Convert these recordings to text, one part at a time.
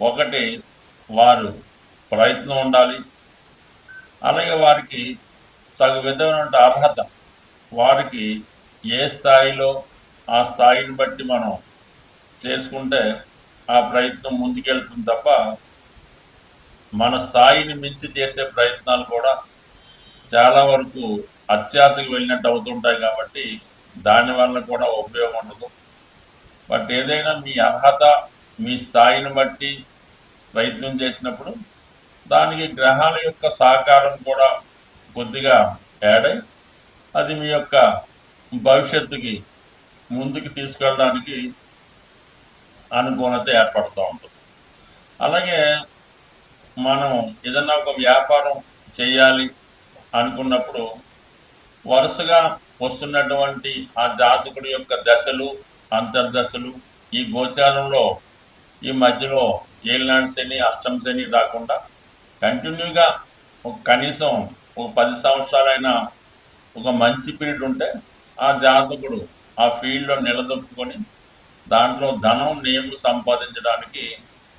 ఒకటి వారు ప్రయత్నం ఉండాలి. అలాగే వారికి తగు విధమైన అర్హత. వారికి ఏ స్థాయిలో ఆ స్థాయిని బట్టి మనం చేసుకుంటే ఆ ప్రయత్నం ముందుకెళ్తుంది తప్ప మన స్థాయిని మించి చేసే ప్రయత్నాలు కూడా చాలా వరకు అత్యాశకు వెళ్ళినట్టు అవుతుంటాయి కాబట్టి దానివల్ల కూడా ఉపయోగం ఉండదు. బట్ ఏదైనా మీ అర్హత మీ స్థాయిని బట్టి ప్రయత్నం చేసినప్పుడు దానికి గ్రహాల యొక్క సహకారం కూడా కొద్దిగా యాడ్ అయి అది మీ యొక్క భవిష్యత్తుకి ముందుకు తీసుకెళ్ళడానికి అనుకూలత ఏర్పడుతూ ఉంటుంది. అలాగే మనం ఏదన్నా ఒక వ్యాపారం చేయాలి అనుకున్నప్పుడు వరుసగా వస్తున్నటువంటి ఆ జాతకుడి యొక్క దశలు అంతర్దశలు ఈ గోచారంలో ఈ మధ్యలో ఏలినాడు శని అష్టం శని రాకుండా కంటిన్యూగా ఒక కనీసం ఒక పది సంవత్సరాలైనా ఒక మంచి పీరియడ్ ఉంటే ఆ జాతకుడు ఆ ఫీల్డ్లో నిలదొక్కుని దాంట్లో ధనం నేము సంపాదించడానికి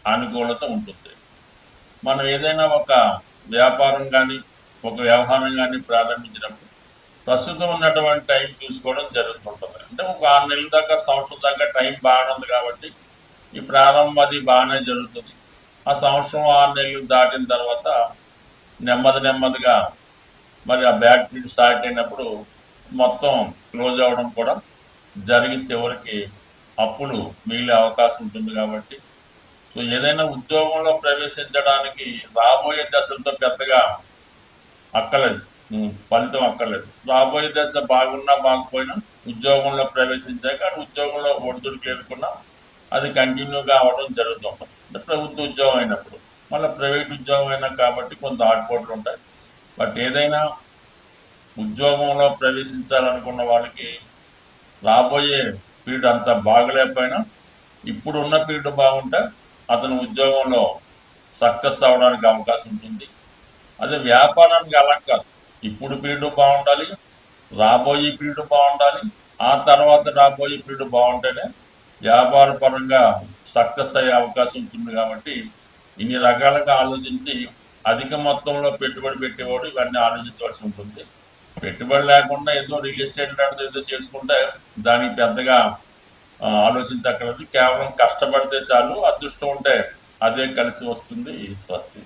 అనుకూలత ఉంటుంది. మనం ఏదైనా ఒక వ్యాపారం కానీ ఒక వ్యవహారం కానీ ప్రారంభించినప్పుడు ప్రస్తుతం ఉన్నటువంటి టైం చూసుకోవడం జరుగుతుంటుంది. అంటే ఒక ఆరు నెలల దాకా సంవత్సరం దాకా టైం బాగుంది ఉంది కాబట్టి ఈ ప్రారంభం అది బాగానే జరుగుతుంది. ఆ సంవత్సరం ఆరు నెలలు దాటిన తర్వాత నెమ్మది నెమ్మదిగా మరి ఆ బ్యాడ్ పీరియడ్ స్టార్ట్ అయినప్పుడు మొత్తం క్లోజ్ అవ్వడం కూడా జరిగి చివరికి అప్పులు మిగిలే అవకాశం ఉంటుంది కాబట్టి. సో ఏదైనా ఉద్యోగంలో ప్రవేశించడానికి రాబోయే దశలతో పెద్దగా అక్కర్లేదు. ఫలితం అక్కర్లేదు. రాబోయే దశ బాగున్నా బాగుపోయినా ఉద్యోగంలో ప్రవేశించాక ఉద్యోగంలో ఒడిదుడికి ఎదుర్కొన్నా అది కంటిన్యూగా అవ్వడం జరుగుతుంది ప్రభుత్వ ఉద్యోగం అయినప్పుడు. మళ్ళీ ప్రైవేట్ ఉద్యోగం అయినా కాబట్టి కొంత ఆటుపోట్లు ఉంటాయి. బట్ ఏదైనా ఉద్యోగంలో ప్రవేశించాలనుకున్న వాళ్ళకి రాబోయే పీరియడ్ అంత బాగలేకపోయినా ఇప్పుడు ఉన్న పీరియడ్ బాగుంటే అతను ఉద్యోగంలో సక్సెస్ అవ్వడానికి అవకాశం ఉంటుంది. అదే వ్యాపారానికి అలా కాదు. ఇప్పుడు పీరియడ్ బాగుండాలి రాబోయే పీరియడ్ బాగుండాలి ఆ తర్వాత రాబోయే పీరియడ్ బాగుంటేనే వ్యాపార పరంగా సక్సెస్ అయ్యే అవకాశం ఉంటుంది కాబట్టి ఇన్ని రకాలుగా ఆలోచించి అధిక మొత్తంలో పెట్టుబడి పెట్టేవాడు ఇవన్నీ ఆలోచించవలసి ఉంటుంది. పెట్టుబడి లేకుండా ఏదో రియల్ ఎస్టేట్ లాంటిది ఏదో చేసుకుంటే దానికి పెద్దగా ఆలోచించక్కర్లేదు. కేవలం కష్టపడితే చాలు అదృష్టం ఉంటే అదే కలిసి వస్తుంది. స్వస్తి.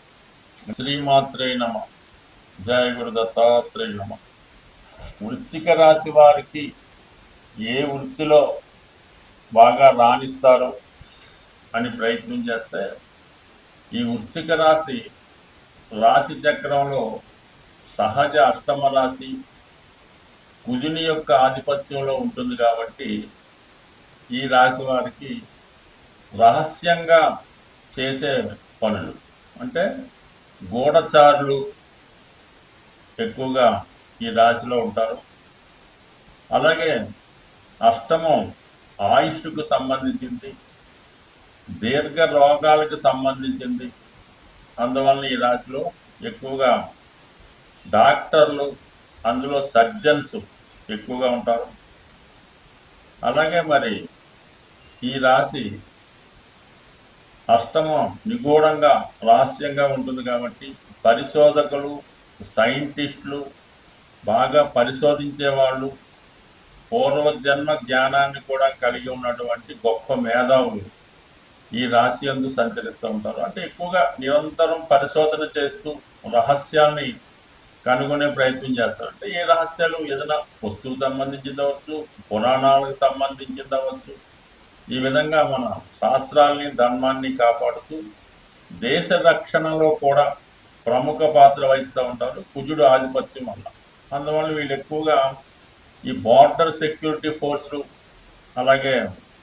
శ్రీమాత్రే నమ. జయ గురు దత్తాత్రేయ నమ. వృత్తిక రాశి వారికి ఏ వృత్తిలో బాగా రాణిస్తారు అని ప్రయత్నం చేస్తే ఈ వృశ్చిక రాశి రాశి చక్రంలో సహజ అష్టమ రాశి కుజుని యొక్క ఆధిపత్యంలో ఉంటుంది కాబట్టి ఈ రాశి వారికి రహస్యంగా చేసే పనులు. అంటే గూఢచారులు ఎక్కువగా ఈ రాశిలో ఉంటారు. అలాగే అష్టమం ఆయుష్కు సంబంధించింది దీర్ఘ రోగాలకు సంబంధించింది. అందువలన ఈ రాశిలో ఎక్కువగా డాక్టర్లు అందులో సర్జన్స్ ఎక్కువగా ఉంటారు. అలాగే మరి ఈ రాశి అష్టమం నిగూఢంగా రహస్యంగా ఉంటుంది కాబట్టి పరిశోధకులు సైంటిస్టులు బాగా పరిశోధించే వాళ్ళు పూర్వజన్మ జ్ఞానాన్ని కూడా కలిగి ఉన్నటువంటి గొప్ప మేధావులు ఈ రాశి అందు సంచరిస్తూ ఉంటారు. అంటే ఎక్కువగా నిరంతరం పరిశోధన చేస్తూ రహస్యాన్ని కనుగొనే ప్రయత్నం చేస్తారు. అంటే ఏ రహస్యాలు ఏదైనా వస్తువు సంబంధించింది అవ్వచ్చు పురాణాలకు సంబంధించింది అవ్వచ్చు ఈ విధంగా మన శాస్త్రాల్ని ధర్మాన్ని కాపాడుతూ దేశ రక్షణలో కూడా ప్రముఖ పాత్ర వహిస్తూ ఉంటారు. కుజుడు ఆధిపత్యం వల్ల. అందువల్ల వీళ్ళు ఎక్కువగా ఈ బార్డర్ సెక్యూరిటీ ఫోర్సులు అలాగే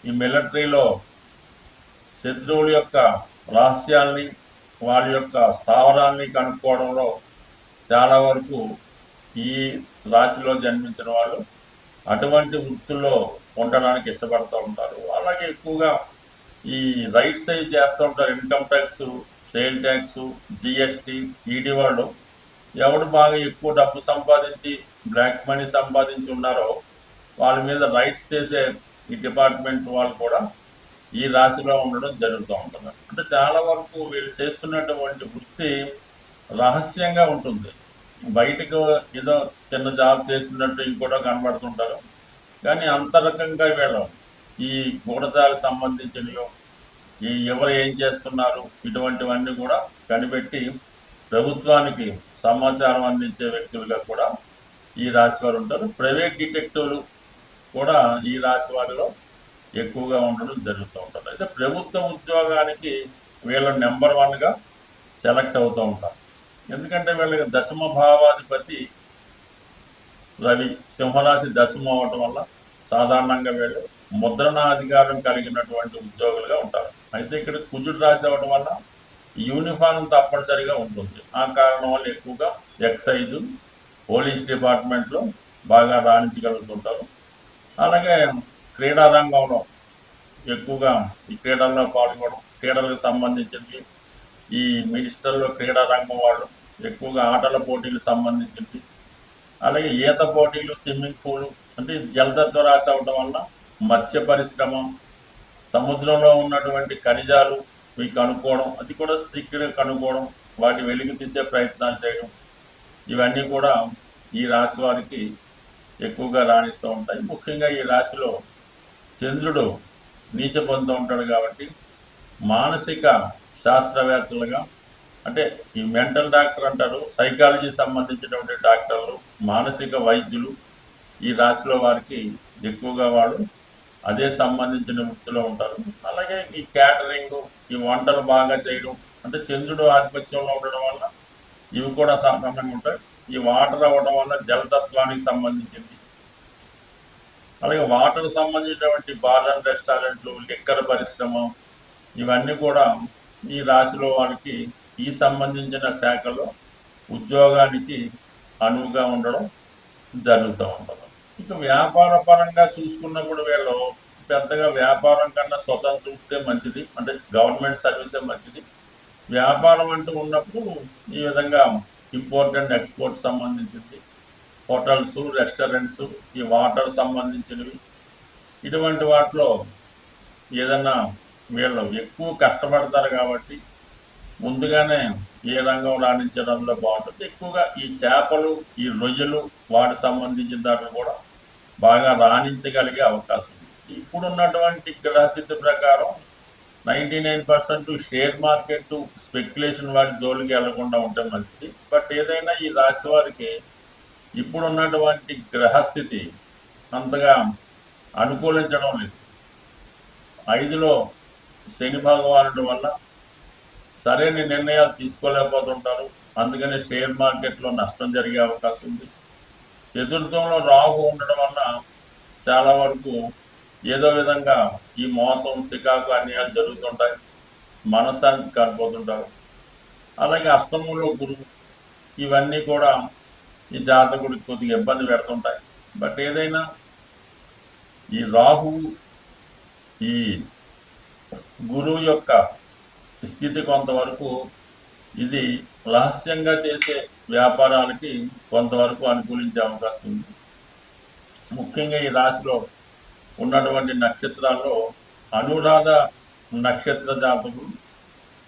ఈ మిలిటరీలో శత్రువుల యొక్క రహస్యాల్ని వాళ్ళ యొక్క స్థావరాల్ని కనుక్కోవడంలో చాలా వరకు ఈ రాశిలో జన్మించిన వాళ్ళు అటువంటి వృత్తుల్లో ఉండడానికి ఇష్టపడుతూ ఉంటారు. అలాగే ఎక్కువగా ఈ రైట్ సైజ్ చేస్తూ ఉంటారు. Income tax sale tax GST ED వాళ్ళు ఎవడు బాగా ఎక్కువ డబ్బు సంపాదించి బ్లాక్ మనీ సంపాదించి ఉన్నారో వాళ్ళ మీద రైట్స్ చేసే ఈ డిపార్ట్మెంట్ వాళ్ళు కూడా ఈ రాశిలో ఉండడం జరుగుతూ ఉంటుంది. అంటే చాలా వరకు వీళ్ళు చేస్తున్నటువంటి వృత్తి రహస్యంగా ఉంటుంది. బయటకు ఏదో చిన్న జాబ్ చేస్తున్నట్టు ఇంకోటో కనబడుతుంటారు. కానీ అంతరకంగా వీళ్ళు ఈ గూఢచాలకు సంబంధించినవి ఈ ఎవరు ఏం చేస్తున్నారు ఇటువంటివన్నీ కూడా కనిపెట్టి ప్రభుత్వానికి సమాచారం అందించే వ్యక్తులుగా కూడా ఈ రాశి వారు ఉంటారు. ప్రైవేట్ డిటెక్టివ్లు కూడా ఈ రాశి వారిలో ఎక్కువగా ఉండడం జరుగుతూ ఉంటుంది. అయితే ప్రభుత్వ ఉద్యోగానికి వీళ్ళ నెంబర్ వన్గా సెలెక్ట్ అవుతూ ఉంటారు. ఎందుకంటే వీళ్ళకి దశమ భావాధిపతి రవి సింహరాశి దశమ అవటం వల్ల సాధారణంగా వీళ్ళు ముద్రణాధికారం కలిగినటువంటి ఉద్యోగులుగా ఉంటారు. అయితే ఇక్కడ కుజుడు రాశి అవ్వడం వల్ల యూనిఫామ్ తప్పనిసరిగా ఉంటుంది. ఆ కారణం వల్ల ఎక్కువగా ఎక్సైజు పోలీస్ డిపార్ట్మెంట్లో బాగా రాణించగలుగుతుంటారు. అలాగే క్రీడా రంగంలో ఎక్కువగా ఈ క్రీడల్లో పాల్గొనడం క్రీడలకు సంబంధించింది ఈ మినిస్టర్లో క్రీడా రంగం వాళ్ళు ఎక్కువగా ఆటల పోటీలకు సంబంధించింది. అలాగే ఈత పోటీలు స్విమ్మింగ్ పూల్ అంటే జలతత్వ రాశి అవడం వల్ల మత్స్య పరిశ్రమ సముద్రంలో ఉన్నటువంటి ఖనిజాలు ఇవి కనుక్కోవడం అది కూడా సీక్రెట్ కనుక్కోవడం వాటి వెలుగు తీసే ప్రయత్నాలు చేయడం ఇవన్నీ కూడా ఈ రాశి వారికి ఎక్కువగా రాణిస్తూ ఉంటాయి. ముఖ్యంగా ఈ రాశిలో చంద్రుడు నీచ పొందుతూ ఉంటాడు కాబట్టి మానసిక శాస్త్రవేత్తలుగా అంటే ఈ మెంటల్ డాక్టర్ అంటారు సైకాలజీ సంబంధించినటువంటి డాక్టర్లు మానసిక వైద్యులు ఈ రాశిలో వారికి ఎక్కువగా వాడు. అదే సంబంధించిన వృత్తిలో ఉంటారు. అలాగే ఈ క్యాటరింగ్ ఈ వంటలు బాగా చేయడం అంటే చంద్రుడు ఆధిపత్యంలో ఉండడం వల్ల ఇవి కూడా సాధారణంగా ఉంటాయి. ఈ వాటర్ అవ్వడం వల్ల జలతత్వానికి సంబంధించింది. అలాగే వాటర్ సంబంధించినటువంటి బార్ అండ్ రెస్టారెంట్లు లిక్కర్ పరిశ్రమ ఇవన్నీ కూడా ఈ రాశిలో వాళ్ళకి ఈ సంబంధించిన శాఖలో ఉద్యోగానికి అనువుగా ఉండడం జరుగుతూ ఉంటుంది. ఇక వ్యాపార పరంగా చూసుకున్నప్పుడు వీళ్ళు పెద్దగా వ్యాపారం కన్నా స్వతంత్రతే మంచిది అంటే గవర్నమెంట్ సర్వీసే మంచిది. వ్యాపారం అంటూ ఉన్నప్పుడు ఈ విధంగా ఇంపోర్ట్ అండ్ ఎక్స్పోర్ట్ సంబంధించింది. హోటల్స్ రెస్టారెంట్స్ ఈ వాటర్ సంబంధించినవి. ఇటువంటి వాటిలో ఏదన్నా వీళ్ళు ఎక్కువ కష్టపడతారు కాబట్టి ముందుగానే ఏ రంగం రాణించడంలో బాగుంటుంది. ఎక్కువగా ఈ చేపలు ఈ రొయ్యలు వాటి సంబంధించిన దాంట్లో కూడా బాగా రాణించగలిగే అవకాశం. ఇప్పుడున్నటువంటి గ్రహస్థితి ప్రకారం ninety nine percent share market speculation వాటి జోలికి వెళ్ళకుండా ఉంటే మంచిది. బట్ ఏదైనా ఈ రాశి వారికి ఇప్పుడున్నటువంటి గ్రహస్థితి అంతగా అనుకూలించడం లేదు. ఐదులో శని భగవానుడి వల్ల సరైన నిర్ణయాలు తీసుకోలేకపోతుంటారు. అందుకని షేర్ మార్కెట్లో నష్టం జరిగే అవకాశం ఉంది. చతుర్థంలో రాహు ఉండడం వల్ల చాలా వరకు ఏదో విధంగా ఈ మోసం చికాకు అన్యాయాలు జరుగుతుంటాయి. మనశ్శాంతి కారిపోతుంటారు. అలాగే అష్టమంలో గురువు ఇవన్నీ కూడా ఈ జాతకుడికి కొద్దిగా ఇబ్బంది పెడుతుంటాయి. బట్ ఏదైనా ఈ రాహు ఈ గురువు యొక్క స్థితి కొంతవరకు ఇది రహస్యంగా చేసే వ్యాపారాలకి కొంతవరకు అనుకూలించే అవకాశం ఉంది. ముఖ్యంగా ఈ రాశిలో ఉన్నటువంటి నక్షత్రాల్లో అనురాధ నక్షత్ర జాతకులు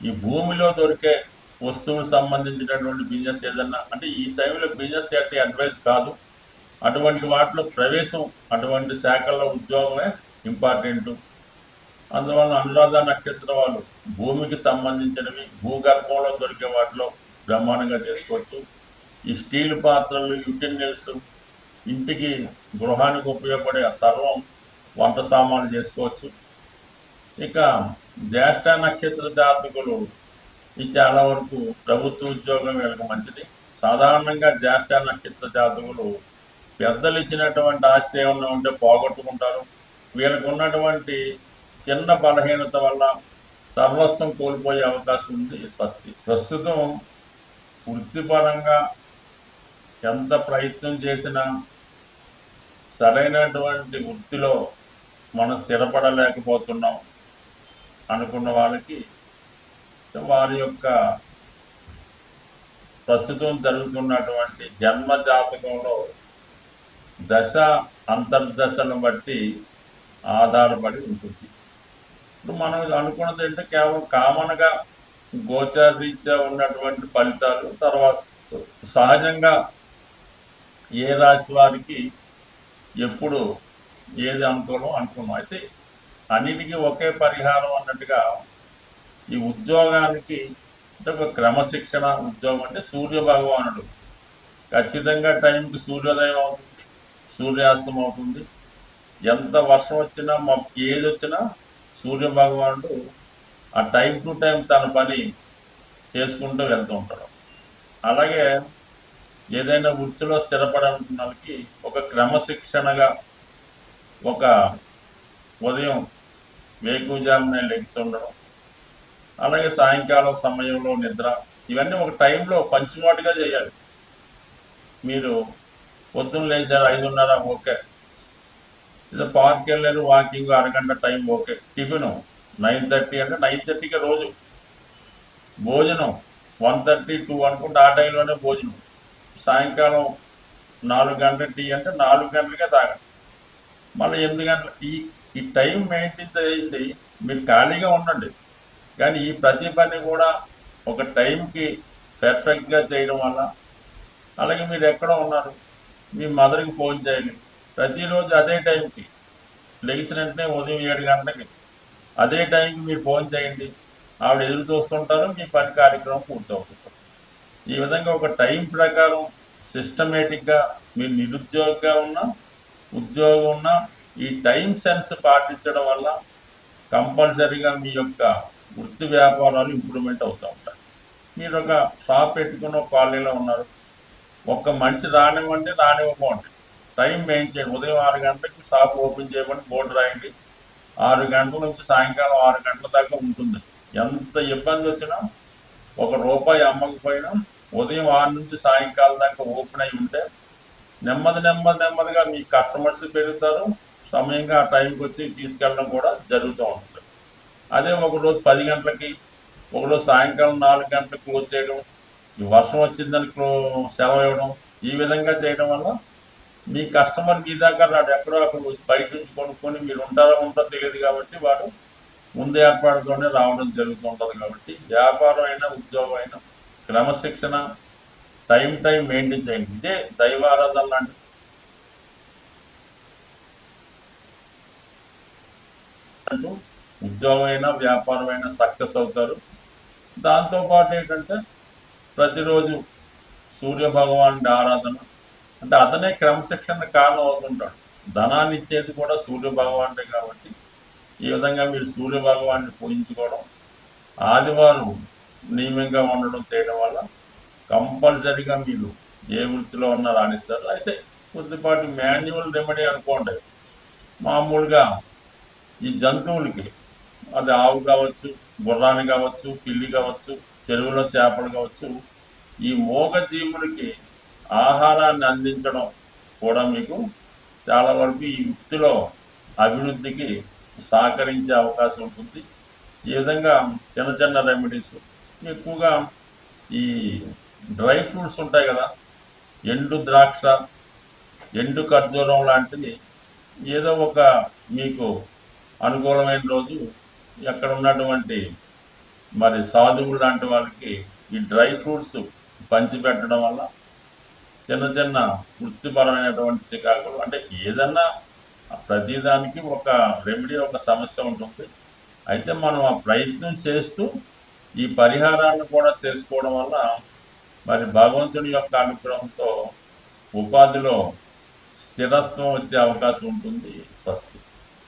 ఈ భూమిలో దొరికే వస్తువులు సంబంధించినటువంటి బిజినెస్ ఏదన్నా అంటే ఈ సమయంలో బిజినెస్ అంటే అడ్వైస్ కాదు. అటువంటి వాటిలో ప్రవేశం అటువంటి శాఖల్లో ఉద్యోగమే ఇంపార్టెంట్ అందువల్ల అనురాధ నక్షత్రం వాళ్ళు భూమికి సంబంధించినవి భూగర్భంలో దొరికే వాటిలో బ్రహ్మాండంగా చేసుకోవచ్చు. ఈ స్టీల్ పాత్రలు యుటెన్సిల్స్ ఇంటికి గృహానికి ఉపయోగపడే సర్వం వంట సామాన్లు చేసుకోవచ్చు. ఇక జ్యేష్ఠ నక్షత్ర జాతకులు ఇది చాలా వరకు ప్రభుత్వ ఉద్యోగం వీళ్ళకి మంచిది. సాధారణంగా జ్యేష్ఠ నక్షత్ర జాతకులు పెద్దలు ఇచ్చినటువంటి ఆస్తి ఏమన్నా ఉంటే పోగొట్టుకుంటారు. వీళ్ళకు ఉన్నటువంటి చిన్న బలహీనత వల్ల సర్వస్వం కోల్పోయే అవకాశం ఉంది స్వస్తి. ప్రస్తుతం వృత్తిపరంగా ఎంత ప్రయత్నం చేసినా సరైనటువంటి వృత్తిలో మనం స్థిరపడలేకపోతున్నాం అనుకున్న వాళ్ళకి వారి యొక్క ప్రస్తుతం జరుగుతున్నటువంటి జన్మ జాతకంలో దశ అంతర్దశను బట్టి ఆధారపడి ఉంటుంది. ఇప్పుడు మనం అనుకున్నది అంటే కేవలం కామన్గా గోచరీత్యా ఉన్నటువంటి ఫలితాలు తర్వాత సహజంగా ఏ రాశి వారికి ఎప్పుడు ఏది అనుకూలం అనుకున్నాం. అయితే అన్నిటికీ ఒకే పరిహారం అన్నట్టుగా ఈ ఉద్యోగానికి అంటే ఒక క్రమశిక్షణ ఉద్యోగం అంటే సూర్య భగవానుడు. ఖచ్చితంగా టైంకి సూర్యోదయం అవుతుంది సూర్యాస్తం అవుతుంది. ఎంత వర్షం వచ్చినా మా ఏది వచ్చినా సూర్య భగవానుడు ఆ టైం టు టైం తన పని చేసుకుంటూ వెళ్తూ ఉంటాడు. అలాగే ఏదైనా వృత్తిలో స్థిరపడాలనుకున్న వాళ్ళకి ఒక క్రమశిక్షణగా ఒక ఉదయం వేకుజామునే లెగ్స్ ఉండడం అలాగే సాయంకాలం సమయంలో నిద్ర ఇవన్నీ ఒక టైంలో పంచిమోటుగా చేయాలి. మీరు పొద్దున్న లేచారు ఐదున్నర ఓకే. ఇది పార్క్ వెళ్ళారు వాకింగ్ అరగంట time okay. Tiffin nine thirty అంటే నైన్ థర్టీకి రోజు. భోజనం వన్ థర్టీ టూ అనుకుంటే ఆ టైంలోనే భోజనం. సాయంకాలం నాలుగు గంటల టీ అంటే నాలుగు గంటలకే తాగండి. మళ్ళీ ఎనిమిది గంటల ఈ ఈ టైం మెయింటైన్ చేయండి మీరు ఖాళీగా ఉండండి. కానీ ఈ ప్రతి పని కూడా ఒక టైంకి పర్ఫెక్ట్గా చేయడం వల్ల అలాగే మీరు ఎక్కడ ఉన్నారు మీ మదర్కి ఫోన్ చేయండి. ప్రతిరోజు అదే టైంకి లెగిసిన వెంటనే ఉదయం ఏడు గంటలకి అదే టైంకి మీరు ఫోన్ చేయండి. ఆవిడ ఎదురు చూస్తుంటారు మీ పని కార్యక్రమం పూర్తవుతుంది. ఈ విధంగా ఒక టైం ప్రకారం సిస్టమేటిక్గా మీరు నిరుద్యోగిగా ఉన్నా ఉద్యోగం ఉన్నా ఈ టైం సెన్స్ పాటించడం వల్ల కంపల్సరీగా మీ యొక్క వృత్తి వ్యాపారాలు ఇంప్రూవ్మెంట్ అవుతూ ఉంటాయి. మీరు ఒక షాప్ పెట్టుకుని ఒక కాలనీలో ఉన్నారు. ఒక్క మనిషి రానివ్వండి రానివ్వకండి. టైం మెయింటైన్ ఉదయం ఆరు గంటలకి షాప్ ఓపెన్ చేయమని బోర్డు రాయండి. ఆరు గంటల నుంచి సాయంకాలం ఆరు గంటల దాకా ఉంటుంది. ఎంత ఇబ్బంది వచ్చినా ఒక రూపాయి అమ్మకపోయినా ఉదయం ఆరు నుంచి సాయంకాలం దాకా ఓపెన్ అయి ఉంటే నెమ్మది నెమ్మది నెమ్మదిగా మీ కస్టమర్స్ పెరుగుతారు. సమయంగా ఆ టైంకి వచ్చి తీసుకెళ్ళడం కూడా జరుగుతూ ఉంటుంది. అదే ఒకరోజు పది గంటలకి ఒకరోజు సాయంకాలం నాలుగు గంటలకు క్లోజ్ చేయడం ఈ వర్షం వచ్చిందని క్లో సెలవు ఇవ్వడం ఈ విధంగా చేయడం వల్ల మీ కస్టమర్ మీ దాకా వాడు ఎక్కడో అక్కడ బయట నుంచి కొనుక్కొని మీరు ఉంటారో ఉంటారో తెలియదు కాబట్టి వాడు ముందు ఏర్పాటుతోనే రావడం జరుగుతూ ఉంటుంది కాబట్టి వ్యాపారం అయినా ఉద్యోగం అయినా క్రమశిక్షణ టైం టైం మెయింటైన్ చేయండి. ఇదే దైవారాధన లాంటి అంటూ. ఉద్యోగం అయినా వ్యాపారం అయినా సక్సెస్ అవుతారు. దాంతోపాటు ఏంటంటే ప్రతిరోజు సూర్య భగవానుడి ఆరాధన. అంటే అతనే క్రమశిక్షణ కారణం అవుతుంటాడు. ధనాన్ని ఇచ్చేది కూడా సూర్య భగవానుడే కాబట్టి ఈ విధంగా మీరు సూర్య భగవాన్ని పూజించుకోవడం ఆదివారం నియమంగా ఉండడం చేయడం వల్ల కంపల్సరీగా మీరు ఏ వృత్తిలో ఉన్నా రాణిస్తారు. అయితే కొద్దిపాటి మాన్యువల్ రెమెడీ అనుకోండి. మామూలుగా ఈ జంతువులకి అది ఆవు కావచ్చు గుర్రాన్ని కావచ్చు పిల్లి కావచ్చు చెరువులో చేపలు కావచ్చు ఈ మోగ జీవులకి ఆహారాన్ని అందించడం కూడా మీకు చాలా వరకు ఈ వృత్తిలో అభివృద్ధికి సహకరించే అవకాశం ఉంటుంది. ఈ విధంగా చిన్న చిన్న రెమెడీస్ ఎక్కువగా ఈ డ్రై ఫ్రూట్స్ ఉంటాయి కదా ఎండు ద్రాక్ష ఎండు ఖర్జూరం లాంటివి. ఏదో ఒక మీకు అనుకూలమైన రోజు ఎక్కడ ఉన్నటువంటి మరి సాధువులు లాంటి వాళ్ళకి ఈ డ్రై ఫ్రూట్స్ పంచిపెట్టడం వల్ల చిన్న చిన్న వృత్తిపరమైనటువంటి చికాకులు అంటే ఏదన్నా ప్రతిదానికి ఒక రెమెడీ ఒక సమస్య ఉంటుంది. అయితే మనం ఆ ప్రయత్నం చేస్తూ ఈ పరిహారాలను కూడా చేసుకోవడం వల్ల మరి భగవంతుని యొక్క అనుగ్రహంతో ఉపాధిలో స్థిరత్వం వచ్చే అవకాశం ఉంటుంది.